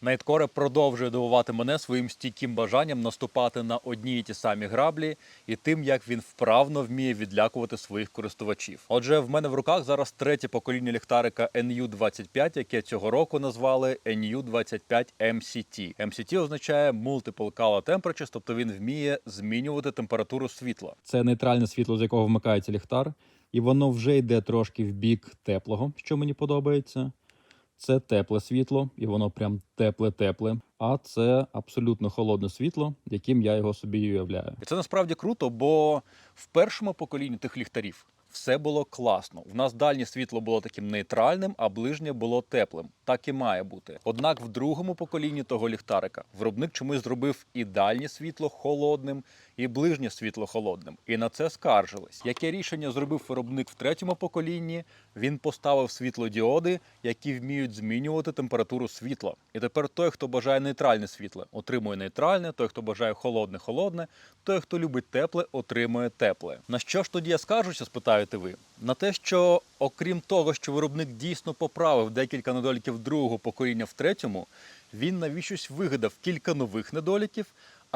Найткоре продовжує дивувати мене своїм стійким бажанням наступати на одні й ті самі граблі і тим, як він вправно вміє відлякувати своїх користувачів. Отже, в мене в руках зараз третє покоління ліхтарика NU25, яке цього року назвали NU25 MCT. MCT означає Multiple Color Temperatures, тобто він вміє змінювати температуру світла. Це нейтральне світло, з якого вмикається ліхтар, і воно вже йде трошки в бік теплого, що мені подобається. Це тепле світло, і воно прям тепле-тепле. А це абсолютно холодне світло, яким я його собі уявляю. І це насправді круто, бо в першому поколінні тих ліхтарів все було класно. В нас дальнє світло було таким нейтральним, а ближнє було теплим. Так і має бути. Однак в другому поколінні того ліхтарика виробник чомусь зробив і дальнє світло холодним, і ближнє світло холодним. І на це скаржились. Яке рішення зробив виробник в третьому поколінні? Він поставив світлодіоди, які вміють змінювати температуру світла. І тепер той, хто бажає нейтральне світло, отримує нейтральне, той, хто бажає холодне, холодне, той, хто любить тепле, отримує тепле. На що ж тоді я скаржуся, спитаєте ви? На те, що окрім того, що виробник дійсно поправив декілька недоліків другого покоління в третьому, він навіщось вигадав кілька нових недоліків.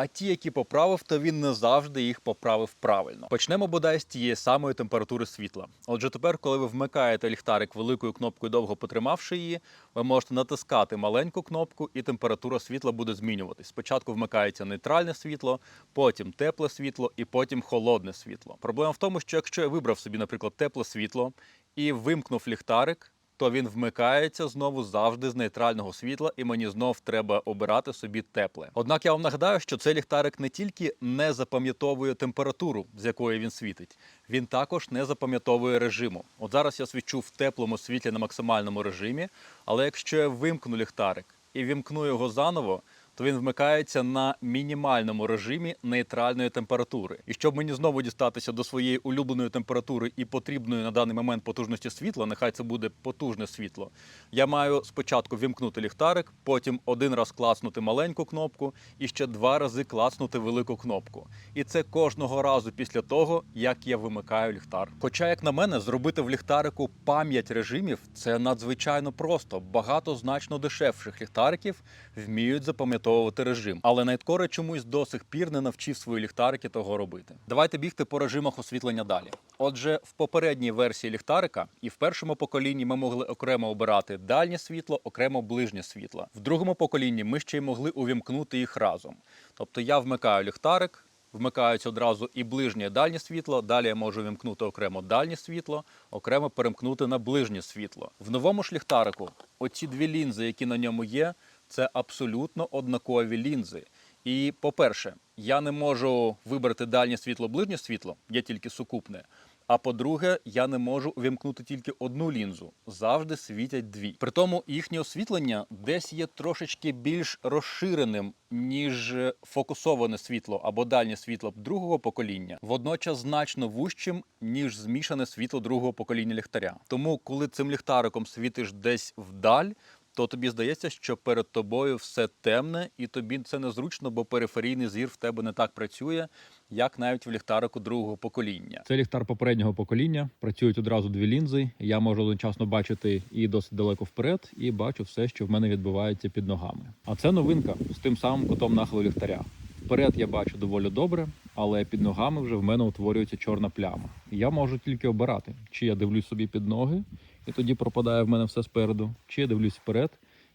А ті, які поправив, то він не завжди їх поправив правильно. Почнемо бодай з тієї самої температури світла. Отже, тепер, коли ви вмикаєте ліхтарик великою кнопкою, довго потримавши її, ви можете натискати маленьку кнопку, і температура світла буде змінюватись. Спочатку вмикається нейтральне світло, потім тепле світло і потім холодне світло. Проблема в тому, що якщо я вибрав собі, наприклад, тепле світло і вимкнув ліхтарик то він вмикається знову завжди з нейтрального світла, і мені знов треба обирати собі тепле. Однак я вам нагадаю, що цей ліхтарик не тільки не запам'ятовує температуру, з якої він світить, він також не запам'ятовує режиму. От зараз я свічу в теплому світлі на максимальному режимі, але якщо я вимкну ліхтарик і вімкну його заново. То він вмикається на мінімальному режимі нейтральної температури. І щоб мені знову дістатися до своєї улюбленої температури і потрібної на даний момент потужності світла, нехай це буде потужне світло. Я маю спочатку вімкнути ліхтарик, потім один раз класнути маленьку кнопку і ще два рази класнути велику кнопку. І це кожного разу після того, як я вимикаю ліхтар. Хоча, як на мене, зробити в ліхтарику пам'ять режимів це надзвичайно просто. Багато значно дешевших ліхтариків вміють запам'ятовувати режим. Але Найткоре чомусь до сих пір не навчив свої ліхтарики того робити. Давайте бігти по режимах освітлення далі. Отже, в попередній версії ліхтарика і в першому поколінні ми могли окремо обирати дальнє світло, окремо ближнє світло. В другому поколінні ми ще й могли увімкнути їх разом. Тобто я вмикаю ліхтарик. Вмикаються одразу і ближнє і дальнє світло. Далі я можу вімкнути окремо дальнє світло, окремо перемкнути на ближнє світло. В новому ж ліхтарику оці дві лінзи, які на ньому є, це абсолютно однакові лінзи. І, по-перше, я не можу вибрати дальнє світло, ближнє світло, є тільки сукупне. А по-друге, я не можу увімкнути тільки одну лінзу. Завжди світять дві. При тому їхнє освітлення десь є трошечки більш розширеним, ніж фокусоване світло або дальнє світло другого покоління, водночас значно вужчим, ніж змішане світло другого покоління ліхтаря. Тому, коли цим ліхтариком світиш десь вдаль, то тобі здається, що перед тобою все темне, і тобі це незручно, бо периферійний зір в тебе не так працює, як навіть в ліхтарику другого покоління. Це ліхтар попереднього покоління. Працюють одразу дві лінзи. Я можу одночасно бачити і досить далеко вперед, і бачу все, що в мене відбувається під ногами. А це новинка з тим самим кутом нахилу ліхтаря. Вперед я бачу доволі добре, але під ногами вже в мене утворюється чорна пляма. Я можу тільки обирати, чи я дивлюсь собі під ноги, і тоді пропадає в мене все спереду, чи я дивлюсь вперед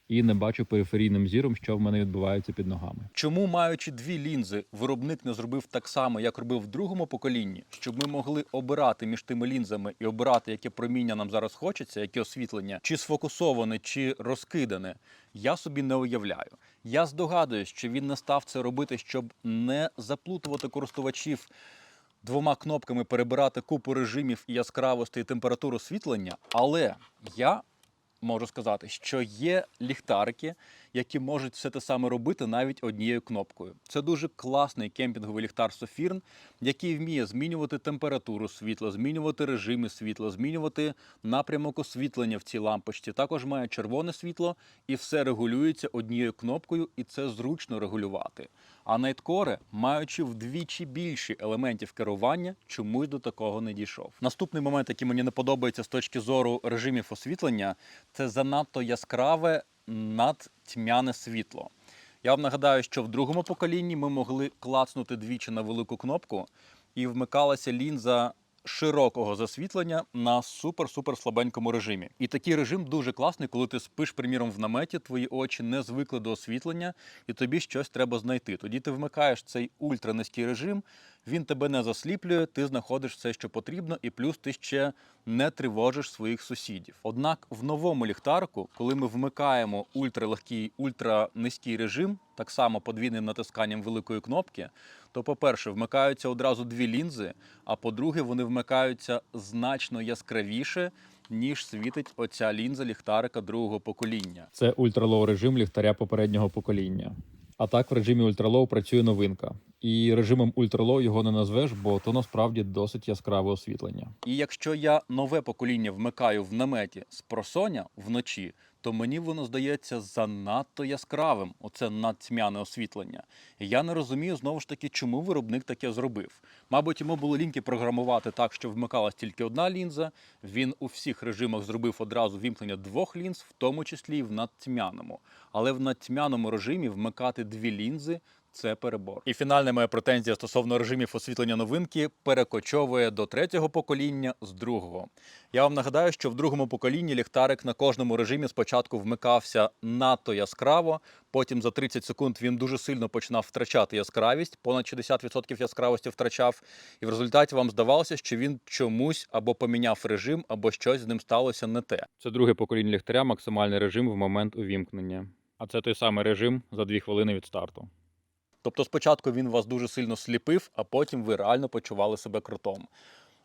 і не бачу периферійним зіром, що в мене відбувається під ногами. Чому, маючи дві лінзи, виробник не зробив так само, як робив в другому поколінні, щоб ми могли обирати між тими лінзами і обирати, яке проміння нам зараз хочеться, яке освітлення, чи сфокусоване, чи розкидане, я собі не уявляю. Я здогадуюсь, що він не став це робити, щоб не заплутувати користувачів. Двома кнопками перебирати купу режимів і яскравості і температуру освітлення, але я можу сказати, що є ліхтарики, які можуть все те саме робити навіть однією кнопкою. Це дуже класний кемпінговий ліхтар Софірн, який вміє змінювати температуру світла, змінювати режими світла, змінювати напрямок освітлення в цій лампочці. Також має червоне світло і все регулюється однією кнопкою, і це зручно регулювати. А Nightcore, маючи вдвічі більше елементів керування, чомусь до такого не дійшов. Наступний момент, який мені не подобається з точки зору режимів освітлення, це занадто яскраве надтьмяне світло. Я вам нагадаю, що в другому поколінні ми могли клацнути двічі на велику кнопку і вмикалася лінза широкого засвітлення на супер-супер слабенькому режимі. І такий режим дуже класний, коли ти спиш, приміром, в наметі, твої очі не звикли до освітлення, і тобі щось треба знайти. Тоді ти вмикаєш цей ультранизький режим, він тебе не засліплює, ти знаходиш все, що потрібно, і плюс ти ще не тривожиш своїх сусідів. Однак в новому ліхтарку, коли ми вмикаємо ультралегкий, ультранизький режим, так само подвійним натисканням великої кнопки, то, по-перше, вмикаються одразу дві лінзи, а по-друге, вони вмикаються значно яскравіше, ніж світить оця лінза ліхтарика другого покоління. Це ультралоу режим ліхтаря попереднього покоління. А так в режимі ультралоу працює новинка. І режимом ультралоу його не назвеш, бо то насправді досить яскраве освітлення. І якщо я нове покоління вмикаю в наметі з просоня вночі, то мені воно здається занадто яскравим, оце надтьмяне освітлення. І я не розумію знову ж таки, чому виробник таке зробив. Мабуть, йому було ліньки програмувати так, що вмикалась тільки одна лінза. Він у всіх режимах зробив одразу вімкнення двох лінз, в тому числі і в надтьмяному. Але в надтьмяному режимі вмикати дві лінзи. Це перебор. І фінальна моя претензія стосовно режимів освітлення новинки перекочовує до третього покоління з другого. Я вам нагадаю, що в другому поколінні ліхтарик на кожному режимі спочатку вмикався надто яскраво, потім за 30 секунд він дуже сильно починав втрачати яскравість, понад 60% яскравості втрачав, і в результаті вам здавалося, що він чомусь або поміняв режим, або щось з ним сталося не те. Це друге покоління ліхтаря, максимальний режим в момент увімкнення. А це той самий режим за 2 хвилини від старту. Тобто спочатку він вас дуже сильно сліпив, а потім ви реально почували себе крутом.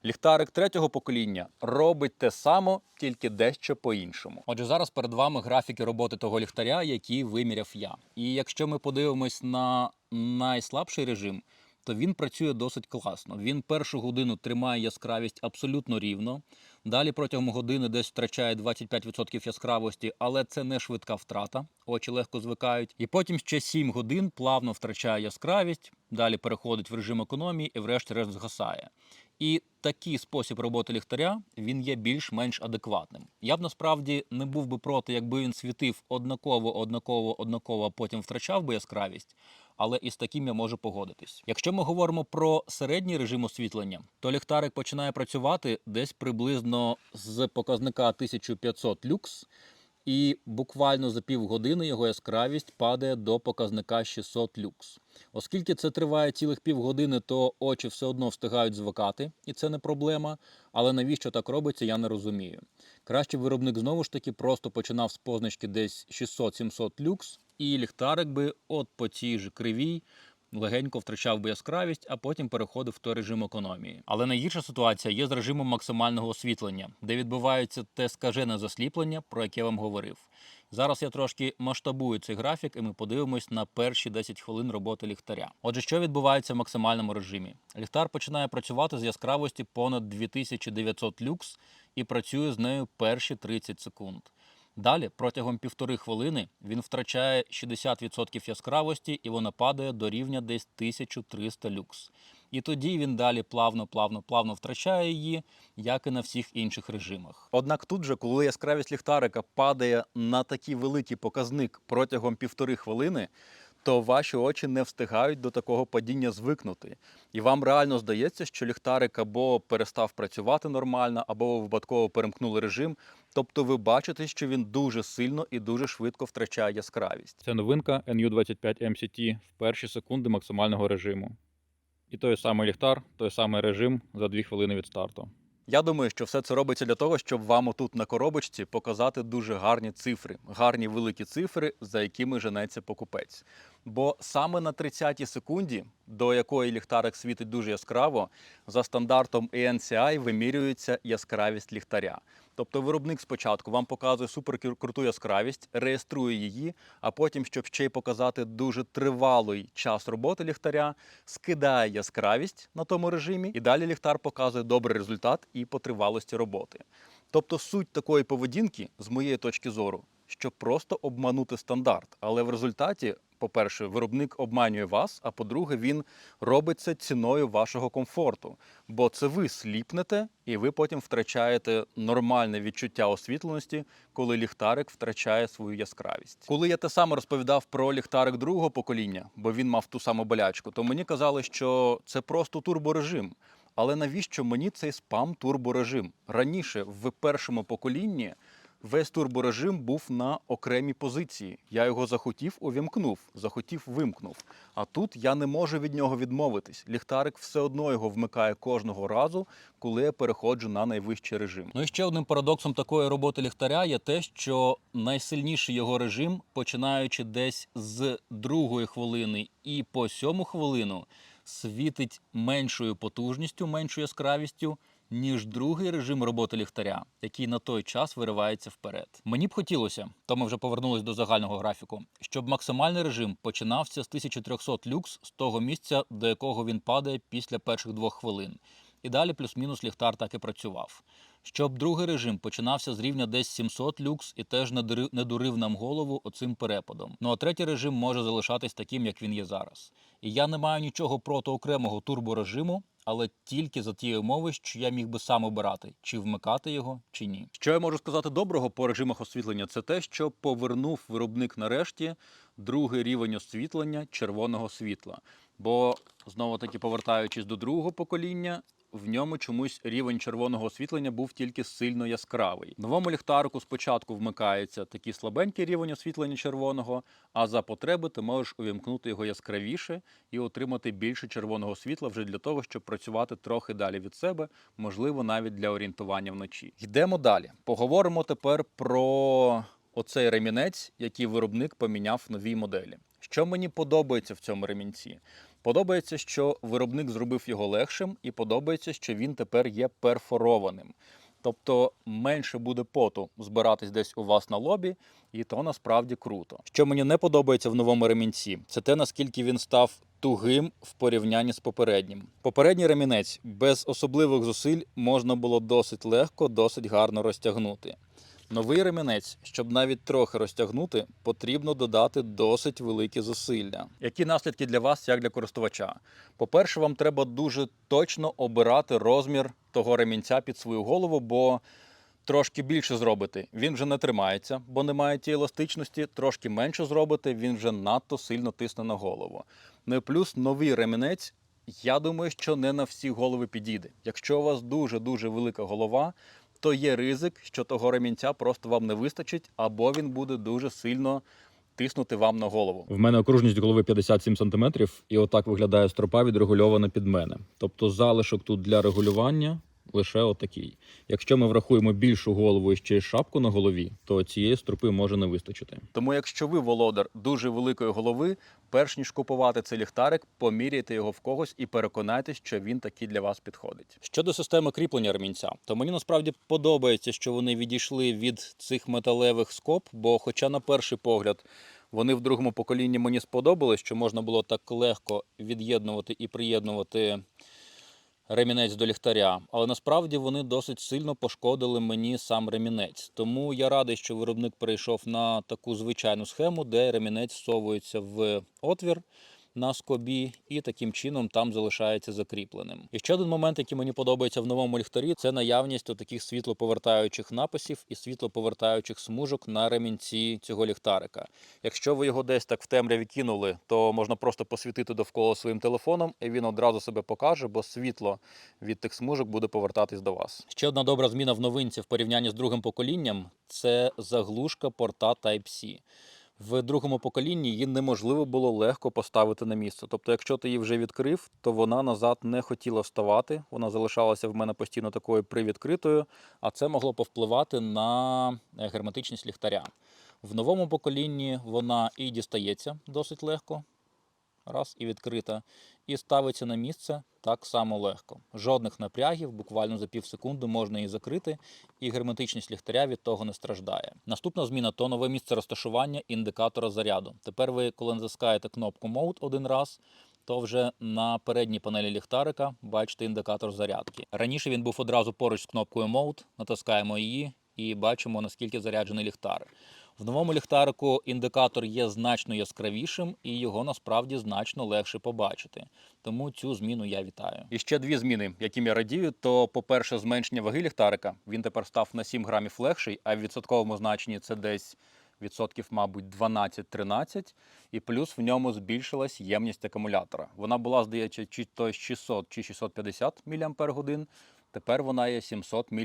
Ліхтарик третього покоління робить те само, тільки дещо по-іншому. Отже, зараз перед вами графіки роботи того ліхтаря, який виміряв я. І якщо ми подивимось на найслабший режим, то він працює досить класно. Він першу годину тримає яскравість абсолютно рівно. Далі протягом години десь втрачає 25% яскравості, але це не швидка втрата. Очі легко звикають. І потім ще 7 годин плавно втрачає яскравість, далі переходить в режим економії і врешті-решт згасає. І такий спосіб роботи ліхтаря він є більш-менш адекватним. Я б насправді не був би проти, якби він світив однаково, однаково, однаково, а потім втрачав би яскравість. Але із таким я можу погодитись. Якщо ми говоримо про середній режим освітлення, то ліхтарик починає працювати десь приблизно з показника 1500 люкс, і буквально за півгодини його яскравість падає до показника 600 люкс. Оскільки це триває цілих півгодини, то очі все одно встигають звикати, і це не проблема. Але навіщо так робиться, я не розумію. Краще виробник знову ж таки просто починав з позначки десь 600-700 люкс, і ліхтарик би от по цій же кривій легенько втрачав би яскравість, а потім переходив в той режим економії. Але найгірша ситуація є з режимом максимального освітлення, де відбувається те скажене засліплення, про яке я вам говорив. Зараз я трошки масштабую цей графік, і ми подивимось на перші 10 хвилин роботи ліхтаря. Отже, що відбувається в максимальному режимі? Ліхтар починає працювати з яскравості понад 2900 люкс і працює з нею перші 30 секунд. Далі, протягом півтори хвилини, він втрачає 60% яскравості і вона падає до рівня десь 1300 люкс. І тоді він далі плавно, плавно, плавно втрачає її, як і на всіх інших режимах. Однак тут же, коли яскравість ліхтарика падає на такий великий показник протягом півтори хвилини, то ваші очі не встигають до такого падіння звикнути. І вам реально здається, що ліхтарик або перестав працювати нормально, або ви випадково перемкнули режим. Тобто ви бачите, що він дуже сильно і дуже швидко втрачає яскравість. Це новинка NU25 MCT в перші секунди максимального режиму. І той самий ліхтар, той самий режим за 2 хвилини від старту. Я думаю, що все це робиться для того, щоб вам отут на коробочці показати дуже гарні цифри, гарні великі цифри, за якими женеться покупець. Бо саме на 30-й секунді, до якої ліхтарик світить дуже яскраво, за стандартом ENCI вимірюється яскравість ліхтаря. Тобто виробник спочатку вам показує суперкруту яскравість, реєструє її, а потім, щоб ще й показати дуже тривалий час роботи ліхтаря, скидає яскравість на тому режимі, і далі ліхтар показує добрий результат і по тривалості роботи. Тобто суть такої поведінки, з моєї точки зору, щоб просто обманути стандарт, але в результаті По-перше, виробник обманює вас, а по-друге, він робить це ціною вашого комфорту. Бо це ви сліпнете, і ви потім втрачаєте нормальне відчуття освітленості, коли ліхтарик втрачає свою яскравість. Коли я те саме розповідав про ліхтарик другого покоління, бо він мав ту саму болячку, то мені казали, що це просто турборежим. Але навіщо мені цей спам турборежим? Раніше в першому поколінні весь турборежим був на окремій позиції. Я його захотів, увімкнув, захотів, вимкнув. А тут я не можу від нього відмовитись. Ліхтарик все одно його вмикає кожного разу, коли я переходжу на найвищий режим. Ну і ще одним парадоксом такої роботи ліхтаря є те, що найсильніший його режим, починаючи десь з другої хвилини і по сьому хвилину, світить меншою потужністю, меншою яскравістю, ніж другий режим роботи ліхтаря, який на той час виривається вперед. Мені б хотілося, то ми вже повернулись до загального графіку, щоб максимальний режим починався з 1300 люкс з того місця, до якого він падає після перших двох хвилин. І далі плюс-мінус ліхтар так і працював. Щоб другий режим починався з рівня десь 700 люкс і теж не дурив, нам голову оцим перепадом. Ну а третій режим може залишатись таким, як він є зараз. І я не маю нічого проти окремого турборежиму, але тільки за тієї умови, що я міг би сам обирати, чи вмикати його, чи ні. Що я можу сказати доброго по режимах освітлення? Це те, що повернув виробник нарешті другий рівень освітлення червоного світла. Бо знову таки повертаючись до другого покоління. В ньому чомусь рівень червоного освітлення був тільки сильно яскравий. Новому ліхтарику спочатку вмикається такий слабенький рівень освітлення червоного, а за потреби ти можеш увімкнути його яскравіше і отримати більше червоного світла вже для того, щоб працювати трохи далі від себе, можливо, навіть для орієнтування вночі. Йдемо далі. Поговоримо тепер про оцей ремінець, який виробник поміняв в новій моделі. Що мені подобається в цьому ремінці? Подобається, що виробник зробив його легшим, і подобається, що він тепер є перфорованим. Тобто менше буде поту збиратись десь у вас на лобі, і то насправді круто. Що мені не подобається в новому ремінці, це те, наскільки він став тугим в порівнянні з попереднім. Попередній ремінець без особливих зусиль можна було досить легко, досить гарно розтягнути. Новий ремінець, щоб навіть трохи розтягнути, потрібно додати досить великі зусилля. Які наслідки для вас, як для користувача? По-перше, вам треба дуже точно обирати розмір того ремінця під свою голову, бо трошки більше зробити, він вже не тримається, бо немає тієї еластичності. Трошки менше зробити, він вже надто сильно тисне на голову. Ну і плюс новий ремінець. Я думаю, що не на всі голови підійде. Якщо у вас дуже дуже велика голова, то є ризик, що того ремінця просто вам не вистачить, або він буде дуже сильно тиснути вам на голову. В мене окружність голови 57 см, і отак виглядає стропа відрегульована під мене. Тобто залишок тут для регулювання лише отакий. Якщо ми врахуємо більшу голову і ще й шапку на голові, то цієї стропи може не вистачити. Тому, якщо ви володар дуже великої голови, перш ніж купувати цей ліхтарик, поміряйте його в когось і переконайтесь, що він таки для вас підходить. Щодо системи кріплення ремінця, то мені насправді подобається, що вони відійшли від цих металевих скоб, бо, хоча на перший погляд. Вони в другому поколінні мені сподобались, що можна було так легко від'єднувати і приєднувати ремінець до ліхтаря, але насправді вони досить сильно пошкодили мені сам ремінець. Тому я радий, що виробник перейшов на таку звичайну схему, де ремінець всовується в отвір. На скобі і таким чином там залишається закріпленим. І ще один момент, який мені подобається в новому ліхтарі, це наявність таких світлоповертаючих написів і світлоповертаючих смужок на ремінці цього ліхтарика. Якщо ви його десь так в темряві кинули, то можна просто посвітити довкола своїм телефоном, і він одразу себе покаже, бо світло від тих смужок буде повертатись до вас. Ще одна добра зміна в новинці в порівнянні з другим поколінням це заглушка порта Type-C. В другому поколінні її неможливо було легко поставити на місце. Тобто, якщо ти її вже відкрив, то вона назад не хотіла вставати. Вона залишалася в мене постійно такою привідкритою, а це могло повпливати на е, герметичність ліхтаря. В новому поколінні вона і дістається досить легко, раз і відкрита, і ставиться на місце так само легко. Жодних напрягів, буквально за пів секунди можна її закрити, і герметичність ліхтаря від того не страждає. Наступна зміна то нове місце розташування індикатора заряду. Тепер ви, коли натискаєте кнопку Mode один раз. То вже на передній панелі ліхтарика бачите індикатор зарядки. Раніше він був одразу поруч з кнопкою Mode, натискаємо її і бачимо, наскільки заряджений ліхтар. В новому ліхтарику індикатор є значно яскравішим і його насправді значно легше побачити. Тому цю зміну я вітаю. І ще дві зміни, яким я радію. То, по-перше, зменшення ваги ліхтарика. Він тепер став на 7 грамів легший, а в відсотковому значенні це десь відсотків, мабуть, 12-13. І плюс в ньому збільшилась ємність акумулятора. Вона була, здається, чи то 600 чи 650 мАч. Тепер вона є 700 мАч.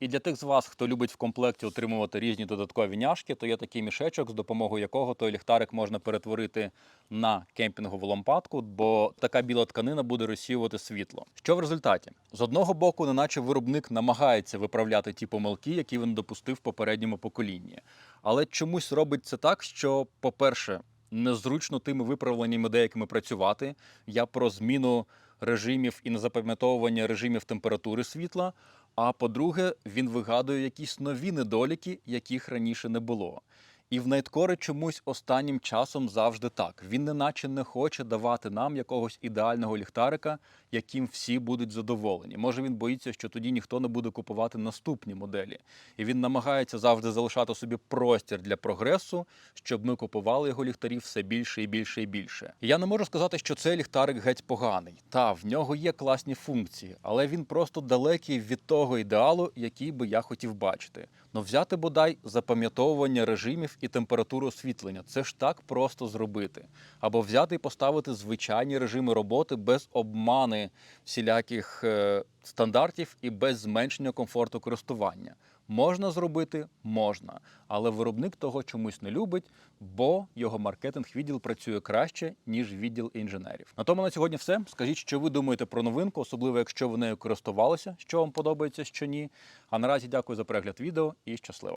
І для тих з вас, хто любить в комплекті отримувати різні додаткові няшки, то є такий мішечок, з допомогою якого той ліхтарик можна перетворити на кемпінгову лампадку, бо така біла тканина буде розсіювати світло. Що в результаті? З одного боку, неначе виробник намагається виправляти ті помилки, які він допустив в попередньому поколінні. Але чомусь робить це так, що, по-перше, незручно тими виправленнями деякими працювати. Я про зміну режимів і незапам'ятовування режимів температури світла. А по-друге, він вигадує якісь нові недоліки, яких раніше не було. І в Найткоре чомусь останнім часом завжди так. Він неначе не хоче давати нам якогось ідеального ліхтарика, яким всі будуть задоволені. Може він боїться, що тоді ніхто не буде купувати наступні моделі. І він намагається завжди залишати собі простір для прогресу, щоб ми купували його ліхтарів все більше і більше і більше. Я не можу сказати, що цей ліхтарик геть поганий. Та в нього є класні функції, але він просто далекий від того ідеалу, який би я хотів бачити. Ну взяти бодай запам'ятовування режимів і температуру освітлення. Це ж так просто зробити. Або взяти і поставити звичайні режими роботи без обмани всіляких е, стандартів і без зменшення комфорту користування. Можна зробити, можна, але виробник того чомусь не любить, бо його маркетинг відділ працює краще ніж відділ інженерів. На тому на сьогодні все. Скажіть, що ви думаєте про новинку, особливо якщо ви нею користувалися, що вам подобається, що ні. А наразі дякую за перегляд відео і щасливо.